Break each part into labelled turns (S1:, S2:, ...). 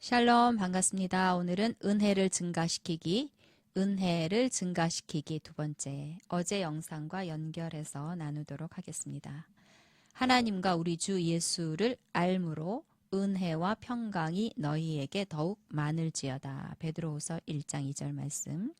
S1: 샬롬 반갑습니다. 오늘은 은혜를 증가시키기, 은혜를 증가시키기 두 번째 어제 영상과 연결해서 나누도록 하겠습니다. 하나님과 우리 주 예수를 알므로 은혜와 평강이 너희에게 더욱 많을지어다. 베드로후서 1장 2절 말씀.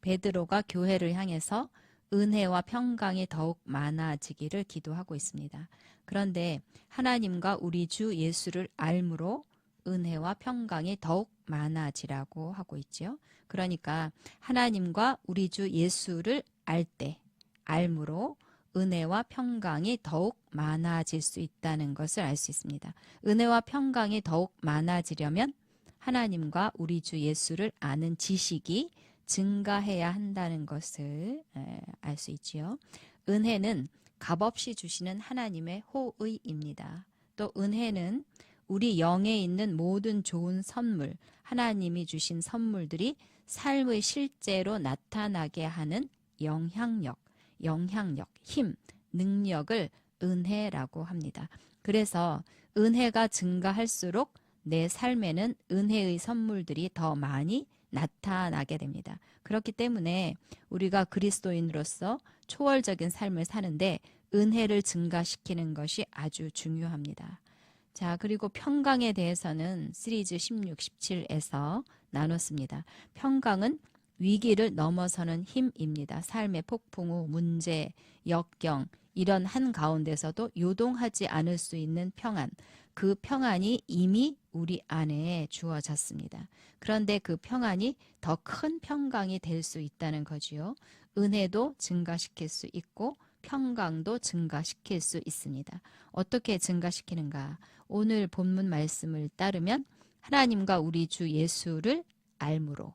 S1: 베드로가 교회를 향해서 은혜와 평강이 더욱 많아지기를 기도하고 있습니다. 그런데 하나님과 우리 주 예수를 알므로 은혜와 평강이 더욱 많아지라고 하고 있지요. 그러니까 하나님과 우리 주 예수를 알 때, 알므로 은혜와 평강이 더욱 많아질 수 있다는 것을 알 수 있습니다. 은혜와 평강이 더욱 많아지려면 하나님과 우리 주 예수를 아는 지식이 증가해야 한다는 것을 알 수 있지요. 은혜는 값없이 주시는 하나님의 호의입니다. 또 은혜는 우리 영에 있는 모든 좋은 선물, 하나님이 주신 선물들이 삶의 실제로 나타나게 하는 영향력, 영향력, 힘, 능력을 은혜라고 합니다. 그래서 은혜가 증가할수록 내 삶에는 은혜의 선물들이 더 많이 나타나게 됩니다. 그렇기 때문에 우리가 그리스도인으로서 초월적인 삶을 사는데 은혜를 증가시키는 것이 아주 중요합니다. 자, 그리고 평강에 대해서는 시리즈 16, 17에서 나눴습니다. 평강은 위기를 넘어서는 힘입니다. 삶의 폭풍 후 문제, 역경, 이런 한 가운데서도 요동하지 않을 수 있는 평안. 그 평안이 이미 우리 안에 주어졌습니다. 그런데 그 평안이 더 큰 평강이 될 수 있다는 거지요. 은혜도 증가시킬 수 있고 평강도 증가시킬 수 있습니다. 어떻게 증가시키는가? 오늘 본문 말씀을 따르면 하나님과 우리 주 예수를 알므로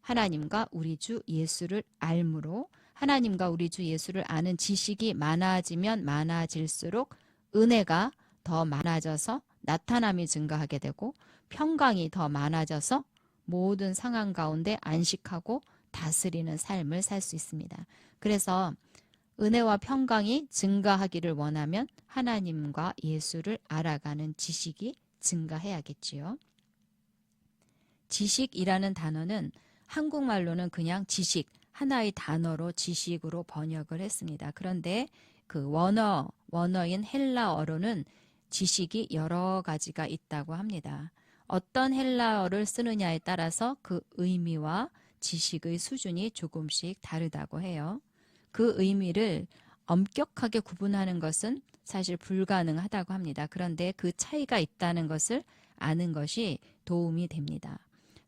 S1: 하나님과 우리 주 예수를 알므로 하나님과 우리 주 예수를 아는 지식이 많아지면 많아질수록 은혜가 더 많아져서 나타남이 증가하게 되고 평강이 더 많아져서 모든 상황 가운데 안식하고 다스리는 삶을 살 수 있습니다. 그래서 은혜와 평강이 증가하기를 원하면 하나님과 예수를 알아가는 지식이 증가해야겠지요. 지식이라는 단어는 한국말로는 그냥 지식, 하나의 단어로 지식으로 번역을 했습니다. 그런데 그 원어, 원어인 헬라어로는 지식이 여러 가지가 있다고 합니다. 어떤 헬라어를 쓰느냐에 따라서 그 의미와 지식의 수준이 조금씩 다르다고 해요. 그 의미를 엄격하게 구분하는 것은 사실 불가능하다고 합니다. 그런데 그 차이가 있다는 것을 아는 것이 도움이 됩니다.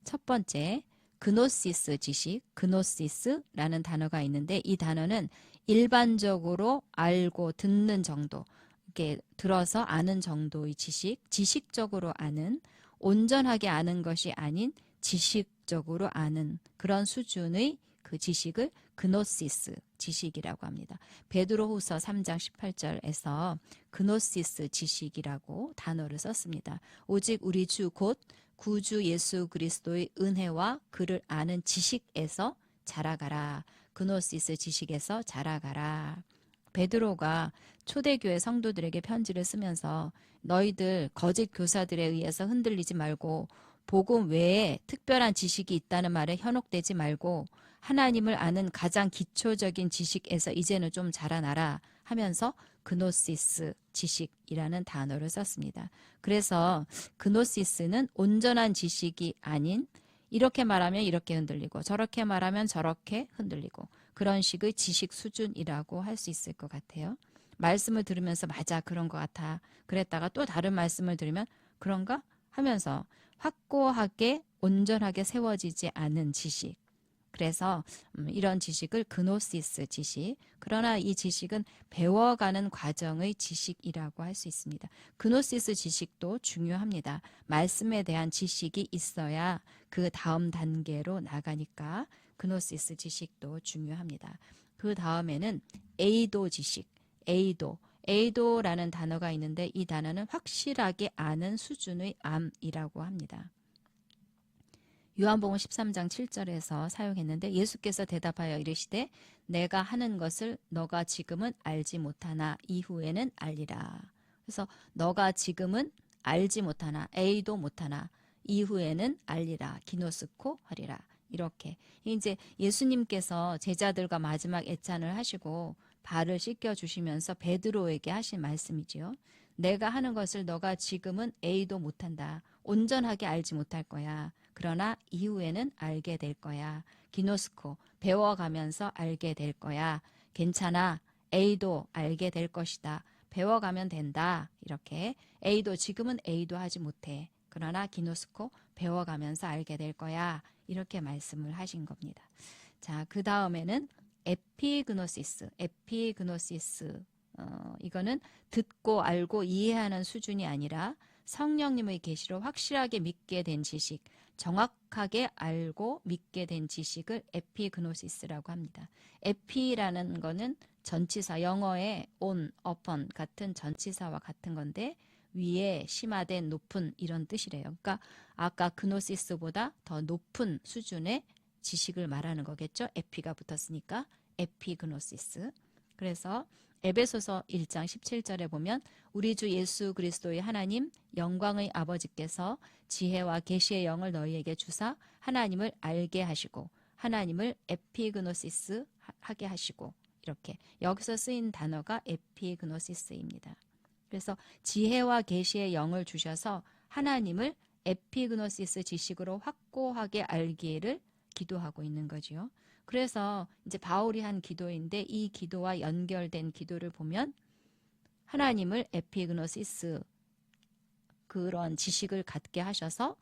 S1: 첫 번째, 그노시스 지식, 그노시스라는 단어가 있는데 이 단어는 일반적으로 알고 듣는 정도, 이렇게 들어서 아는 정도의 지식, 지식적으로 아는, 온전하게 아는 것이 아닌 지식적으로 아는 그런 수준의 그 지식을 그노시스 지식이라고 합니다. 베드로후서 3장 18절에서 그노시스 지식이라고 단어를 썼습니다. 오직 우리 주 곧 구주 예수 그리스도의 은혜와 그를 아는 지식에서 자라가라. 그노시스 지식에서 자라가라. 베드로가 초대교회 성도들에게 편지를 쓰면서 너희들 거짓 교사들에 의해서 흔들리지 말고 복음 외에 특별한 지식이 있다는 말에 현혹되지 말고 하나님을 아는 가장 기초적인 지식에서 이제는 좀 자라나라 하면서 그노시스 지식이라는 단어를 썼습니다. 그래서 그노시스는 온전한 지식이 아닌 이렇게 말하면 이렇게 흔들리고 저렇게 말하면 저렇게 흔들리고 그런 식의 지식 수준이라고 할 수 있을 것 같아요. 말씀을 들으면서 맞아 그런 것 같아 그랬다가 또 다른 말씀을 들으면 그런가 하면서 확고하게 온전하게 세워지지 않은 지식 그래서 음, 이런 지식을 그노시스 지식. 그러나 이 지식은 배워가는 과정의 지식이라고 할 수 있습니다. 그노시스 지식도 중요합니다. 말씀에 대한 지식이 있어야 그 다음 단계로 나가니까 그노시스 지식도 중요합니다. 그 다음에는 에이도 지식, 에이도. 에이도라는 단어가 있는데 이 단어는 확실하게 아는 수준의 암이라고 합니다. 요한복음 13장 7절에서 사용했는데 예수께서 대답하여 이르시되 내가 하는 것을 너가 지금은 알지 못하나 이후에는 알리라. 그래서 너가 지금은 알지 못하나 A도 못하나 이후에는 알리라 기노스코 하리라 이렇게 이제 예수님께서 제자들과 마지막 애찬을 하시고 발을 씻겨 주시면서 베드로에게 하신 말씀이지요. 내가 하는 것을 너가 지금은 A도 못한다. 온전하게 알지 못할 거야. 그러나 이후에는 알게 될 거야. 기노스코 배워가면서 알게 될 거야. 괜찮아. A도 알게 될 것이다. 배워가면 된다. 이렇게 A도 지금은 A도 하지 못해. 그러나 기노스코 배워가면서 알게 될 거야. 이렇게 말씀을 하신 겁니다. 자, 그 다음에는 에피그노시스, 에피그노시스. 어, 이거는 듣고 알고 이해하는 수준이 아니라 성령님의 계시로 확실하게 믿게 된 지식, 정확하게 알고 믿게 된 지식을 에피그노시스라고 합니다. 에피라는 거는 전치사, 영어의 on, upon 같은 전치사와 같은 건데 위에 심화된 높은 이런 뜻이래요. 그러니까 아까 그노시스보다 더 높은 수준의 지식을 말하는 거겠죠. 에피가 붙었으니까 에피그노시스. 그래서 에베소서 1장 17절에 보면 우리 주 예수 그리스도의 하나님 영광의 아버지께서 지혜와 계시의 영을 너희에게 주사 하나님을 알게 하시고 하나님을 에피그노시스 하게 하시고 이렇게 여기서 쓰인 단어가 에피그노시스입니다. 그래서 지혜와 계시의 영을 주셔서 하나님을 에피그노시스 지식으로 확고하게 알기를 기도하고 있는 거지요. 그래서 이제 바울이 한 기도인데 이 기도와 연결된 기도를 보면 하나님을 에피그노시스 그런 지식을 갖게 하셔서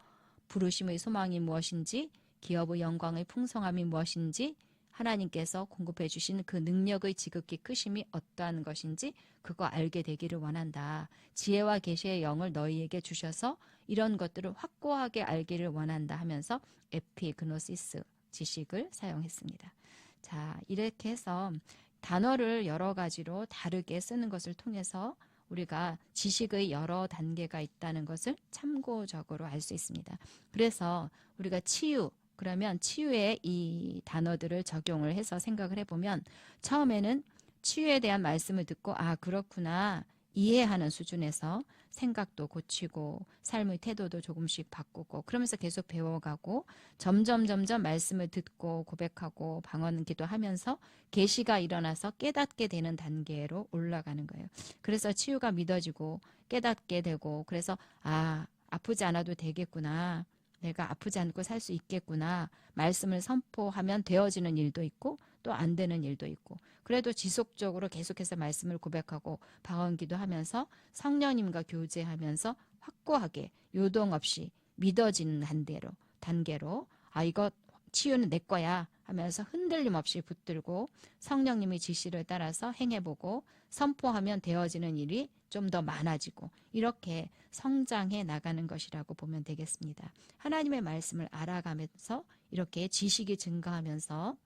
S1: 부르심의 소망이 무엇인지 기업의 영광의 풍성함이 무엇인지 하나님께서 공급해 주신 그 능력의 지극히 크심이 어떠한 것인지 그거 알게 되기를 원한다. 지혜와 계시의 영을 너희에게 주셔서 이런 것들을 확고하게 알기를 원한다 하면서 에피그노시스 지식을 사용했습니다. 자, 이렇게 해서 단어를 여러 가지로 다르게 쓰는 것을 통해서 우리가 지식의 여러 단계가 있다는 것을 참고적으로 알 수 있습니다. 그래서 우리가 치유, 그러면 치유에 이 단어들을 적용을 해서 생각을 해보면 처음에는 치유에 대한 말씀을 듣고 아, 그렇구나. 이해하는 수준에서 생각도 고치고 삶의 태도도 조금씩 바꾸고 그러면서 계속 배워가고 점점 점점 말씀을 듣고 고백하고 방언 기도하면서 계시가 일어나서 깨닫게 되는 단계로 올라가는 거예요. 그래서 치유가 믿어지고 깨닫게 되고 그래서 아 아프지 않아도 되겠구나. 내가 아프지 않고 살 수 있겠구나. 말씀을 선포하면 되어지는 일도 있고 또 안 되는 일도 있고 그래도 지속적으로 계속해서 말씀을 고백하고 방언기도 하면서 성령님과 교제하면서 확고하게 요동 없이 믿어지는 단계로 단계로 아 이거 치유는 내 거야 하면서 흔들림 없이 붙들고 성령님의 지시를 따라서 행해보고 선포하면 되어지는 일이 좀 더 많아지고 이렇게 성장해 나가는 것이라고 보면 되겠습니다. 하나님의 말씀을 알아가면서 이렇게 지식이 증가하면서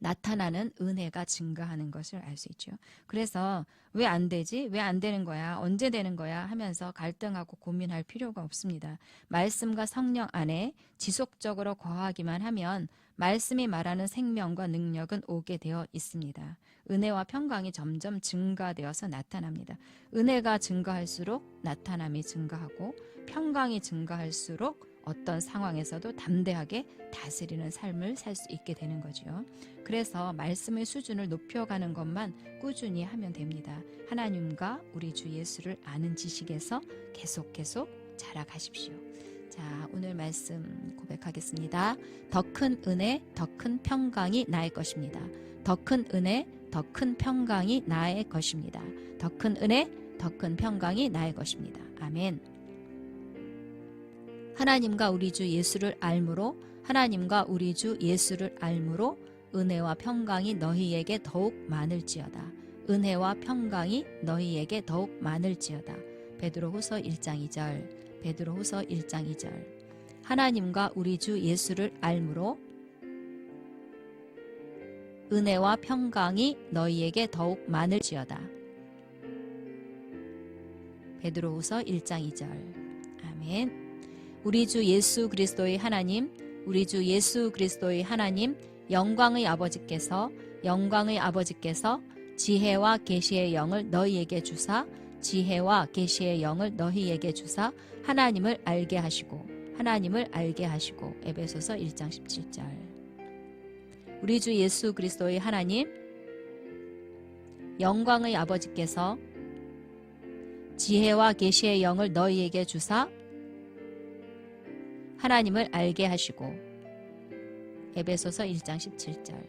S1: 나타나는 은혜가 증가하는 것을 알 수 있죠. 그래서 왜 안 되지? 왜 안 되는 거야? 언제 되는 거야? 하면서 갈등하고 고민할 필요가 없습니다. 말씀과 성령 안에 지속적으로 거하기만 하면 말씀이 말하는 생명과 능력은 오게 되어 있습니다. 은혜와 평강이 점점 증가되어서 나타납니다. 은혜가 증가할수록 나타남이 증가하고 평강이 증가할수록 어떤 상황에서도 담대하게 다스리는 삶을 살 수 있게 되는 거죠. 그래서 말씀의 수준을 높여가는 것만 꾸준히 하면 됩니다. 하나님과 우리 주 예수를 아는 지식에서 계속 계속 자라가십시오. 자, 오늘 말씀 고백하겠습니다. 더 큰 은혜, 더 큰 평강이 나의 것입니다. 더 큰 은혜, 더 큰 평강이 나의 것입니다. 더 큰 은혜, 더 큰 평강이 나의 것입니다. 아멘. 하나님과 우리 주 예수를 알므로 하나님과 우리 주 예수를 알므로 은혜와 평강이 너희에게 더욱 많을지어다. 은혜와 평강이 너희에게 더욱 많을지어다. 베드로후서 1장 2절. 베드로후서 1장 2절. 하나님과 우리 주 예수를 알므로 은혜와 평강이 너희에게 더욱 많을지어다. 베드로후서 1장 2절. 아멘. 우리 주 예수 그리스도의 하나님, 우리 주 예수 그리스도의 하나님, 영광의 아버지께서 영광의 아버지께서 지혜와 계시의 영을 너희에게 주사 지혜와 계시의 영을 너희에게 주사 하나님을 알게 하시고 하나님을 알게 하시고 에베소서 1장 17절. 우리 주 예수 그리스도의 하나님 영광의 아버지께서 지혜와 계시의 영을 너희에게 주사 하나님을 알게 하시고 에베소서 1장 17절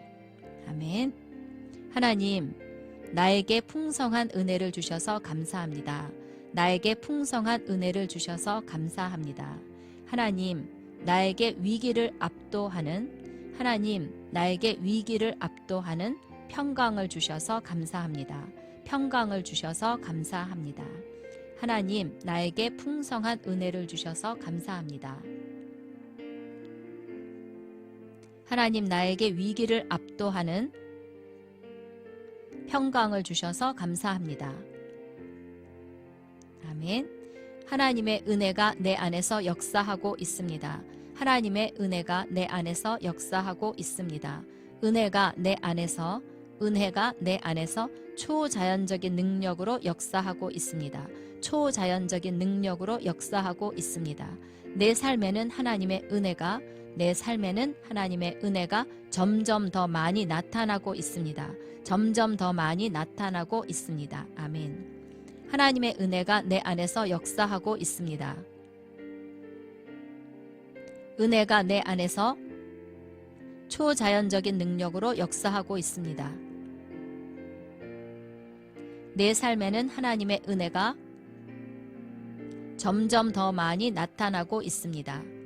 S1: 아멘 하나님 나에게 풍성한 은혜를 주셔서 감사합니다. 나에게 풍성한 은혜를 주셔서 감사합니다. 하나님, 나에게 위기를 압도하는 하나님, 나에게 위기를 압도하는 평강을 주셔서 감사합니다. 평강을 주셔서 감사합니다. 하나님, 나에게 풍성한 은혜를 주셔서 감사합니다. 하나님, 나에게 위기를 압도하는 평강을 주셔서 감사합니다. 아멘. 하나님의 은혜가 내 안에서 역사하고 있습니다. 하나님의 은혜가 내 안에서 역사하고 있습니다. 은혜가 내 안에서 은혜가 내 안에서 초자연적인 능력으로 역사하고 있습니다. 초자연적인 능력으로 역사하고 있습니다. 내 삶에는 하나님의 은혜가 내 삶에는 하나님의 은혜가 점점 더 많이 나타나고 있습니다. 점점 더 많이 나타나고 있습니다. 아멘. 하나님의 은혜가 내 안에서 역사하고 있습니다. 은혜가 내 안에서 초자연적인 능력으로 역사하고 있습니다. 내 삶에는 하나님의 은혜가 점점 더 많이 나타나고 있습니다.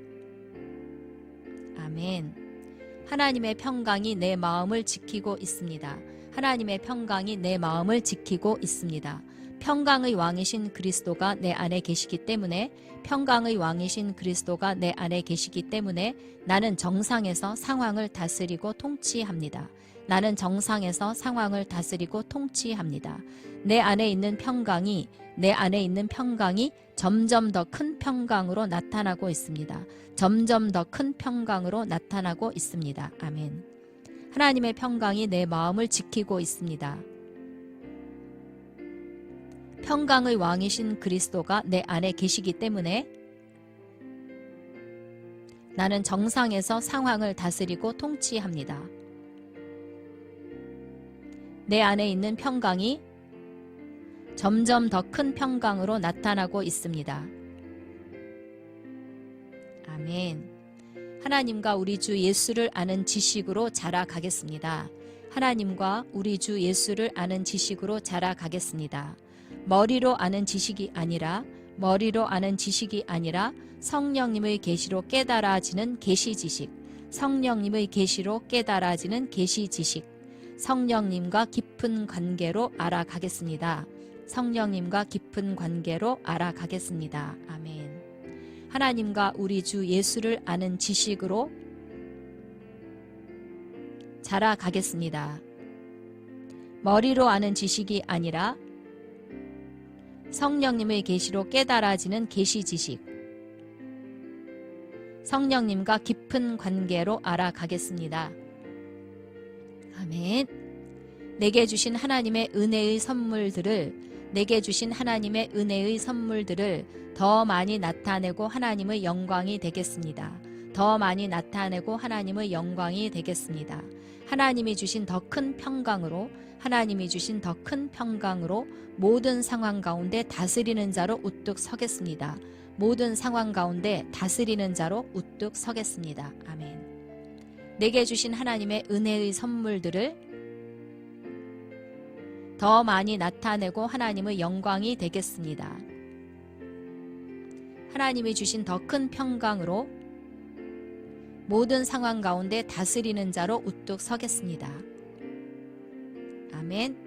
S1: 아멘. 하나님의 평강이 내 마음을 지키고 있습니다. 하나님의 평강이 내 마음을 지키고 있습니다. 평강의 왕이신 그리스도가 내 안에 계시기 때문에 평강의 왕이신 그리스도가 내 안에 계시기 때문에 나는 정상에서 상황을 다스리고 통치합니다. 나는 정상에서 상황을 다스리고 통치합니다. 내 안에 있는 평강이 내 안에 있는 평강이 점점 더 큰 평강으로 나타나고 있습니다. 점점 더 큰 평강으로 나타나고 있습니다. 아멘. 하나님의 평강이 내 마음을 지키고 있습니다. 평강의 왕이신 그리스도가 내 안에 계시기 때문에 나는 정상에서 상황을 다스리고 통치합니다. 내 안에 있는 평강이 점점 더 큰 평강으로 나타나고 있습니다. 아멘. 하나님과 우리 주 예수를 아는 지식으로 자라가겠습니다. 하나님과 우리 주 예수를 아는 지식으로 자라가겠습니다. 머리로 아는 지식이 아니라 머리로 아는 지식이 아니라 성령님의 계시로 깨달아지는 계시 지식. 성령님의 계시로 깨달아지는 계시 지식. 성령님과 깊은 관계로 알아가겠습니다. 성령님과 깊은 관계로 알아가겠습니다. 아멘. 하나님과 우리 주 예수를 아는 지식으로 자라가겠습니다. 머리로 아는 지식이 아니라 성령님의 계시로 깨달아지는 계시 지식. 성령님과 깊은 관계로 알아가겠습니다. 아멘. 내게 주신 하나님의 은혜의 선물들을 내게 주신 하나님의 은혜의 선물들을 더 많이 나타내고 하나님의 영광이 되겠습니다. 더 많이 나타내고 하나님의 영광이 되겠습니다. 하나님이 주신 더 큰 평강으로 하나님이 주신 더 큰 평강으로 모든 상황 가운데 다스리는 자로 우뚝 서겠습니다. 모든 상황 가운데 다스리는 자로 우뚝 서겠습니다. 아멘. 내게 주신 하나님의 은혜의 선물들을 더 많이 나타내고 하나님의 영광이 되겠습니다. 하나님이 주신 더 큰 평강으로 모든 상황 가운데 다스리는 자로 우뚝 서겠습니다. 아멘.